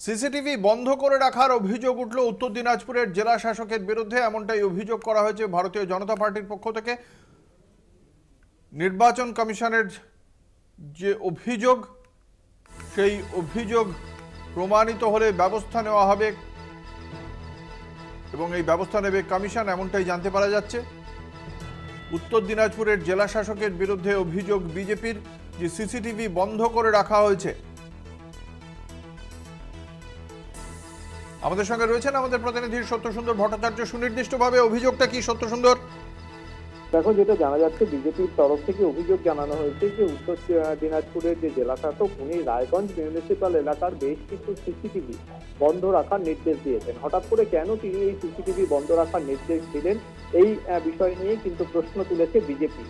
CCTV বন্ধ করে রাখার অভিযোগ উঠল উত্তর দিনাজপুরের জেলা শাসকের বিরুদ্ধে। এমনটাই অভিযোগ করা হয়েছে ভারতীয় জনতা পার্টির পক্ষ থেকে। নির্বাচন কমিশনের যে অভিযোগ, সেই অভিযোগ প্রমাণিত হলে ব্যবস্থা নেওয়া হবে এবং এই ব্যবস্থা নেবে কমিশন, এমনটাই জানতে পারা যাচ্ছে। উত্তর দিনাজপুরের জেলা শাসকের বিরুদ্ধে অভিযোগ বিজেপির যে সিসিটিভি বন্ধ করে রাখা হয়েছে। আমাদের সঙ্গে রয়েছেন আমাদের প্রতিনিধি সত্যসুন্দর ভট্টাচার্য। সুনির্দিষ্টভাবে অভিযোগটা কি সত্যসুন্দর? দেখো, যেটা জানা যাচ্ছে, বিজেপির তরফ থেকে অভিযোগ জানানো হয়েছে যে উত্তর দিনাজপুরের যে জেলা শাসক উনি রায়গঞ্জ মিউনিসিপাল এলাকার বেশ কিছু সিসিটিভি বন্ধ রাখার নির্দেশ দিয়েছেন। হঠাৎ করে কেন তিনি এই সিসিটিভি বন্ধ রাখার নির্দেশ দিলেন? এই বিষয় নিয়ে কিন্তু প্রশ্ন তুলেছে বিজেপি।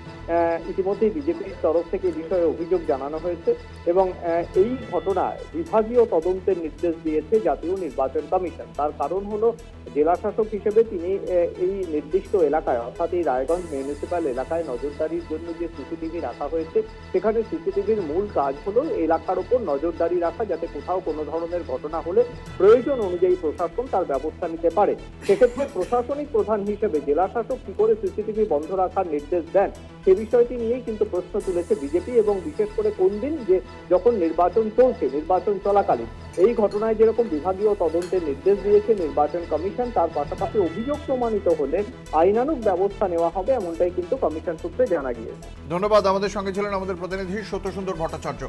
ইতিমধ্যেই বিজেপির তরফ থেকে এই বিষয়ে অভিযোগ জানানো হয়েছে এবং এই ঘটনায় বিভাগীয় তদন্তের নির্দেশ দিয়েছে জাতীয় নির্বাচন কমিশন। তার কারণ হলো জেলা শাসক হিসেবে তিনি এই নির্দিষ্ট এলাকায়, অর্থাৎ এই রায়গঞ্জ মিউনিসিপ্যাল এলাকায় নজরদারির জন্য যে সিসিটিভি রাখা হয়েছে, সেখানে সিসিটিভির মূল কাজ হলো এলাকার ওপর নজরদারি রাখা যাতে কোথাও কোনো ধরনের ঘটনা হলে প্রয়োজন অনুযায়ী প্রশাসন তার ব্যবস্থা নিতে পারে। সেক্ষেত্রে প্রশাসনিক প্রধান হিসেবে জেলা শাসক কি করে সিসিটিভি বন্ধ রাখার নির্দেশ দেন, সে বিষয়টি নিয়েই কিন্তু প্রশ্ন তুলেছে বিজেপি এবং বিশেষ করে কোন দিন যে যখন নির্বাচন চলছে, নির্বাচন চলাকালীন। এই ঘটনায় যেরকম বিভাগীয় তদন্তের নির্দেশ দিয়েছে, নির্বাচন কমিশন তার পাশাপাশি অভিযোগ প্রমাণিত হলে আইনানুগ ব্যবস্থা নেওয়া হবে এমনটাই কিন্তু কমিশন সূত্রে জানা গিয়েছে। ধন্যবাদ, আমাদের সঙ্গে ছিলেন আমাদের প্রতিনিধি সত্যসুন্দর ভট্টাচার্য।